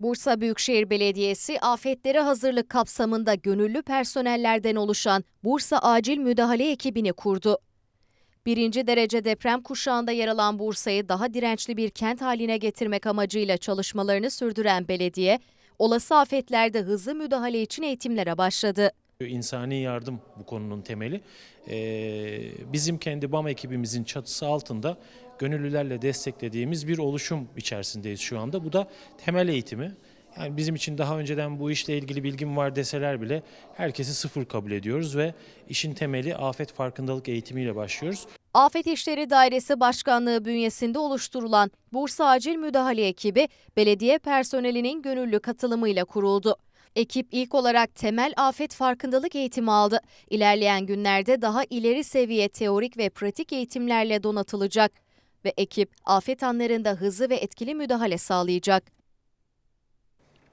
Bursa Büyükşehir Belediyesi afetlere hazırlık kapsamında gönüllü personellerden oluşan Bursa Acil Müdahale ekibini kurdu. Birinci derece deprem kuşağında yer alan Bursa'yı daha dirençli bir kent haline getirmek amacıyla çalışmalarını sürdüren belediye, olası afetlerde hızlı müdahale için eğitimlere başladı. İnsani yardım bu konunun temeli. Ee, bizim kendi BAM ekibimizin çatısı altında gönüllülerle desteklediğimiz bir oluşum içerisindeyiz şu anda. Bu da temel eğitimi. Yani bizim için daha önceden bu işle ilgili bilgim var deseler bile herkesi sıfır kabul ediyoruz ve işin temeli afet farkındalık eğitimiyle başlıyoruz. Afet İşleri Dairesi Başkanlığı bünyesinde oluşturulan Bursa Acil Müdahale ekibi belediye personelinin gönüllü katılımıyla kuruldu. Ekip ilk olarak temel afet farkındalık eğitimi aldı. İlerleyen günlerde daha ileri seviye teorik ve pratik eğitimlerle donatılacak ve ekip afet anlarında hızlı ve etkili müdahale sağlayacak.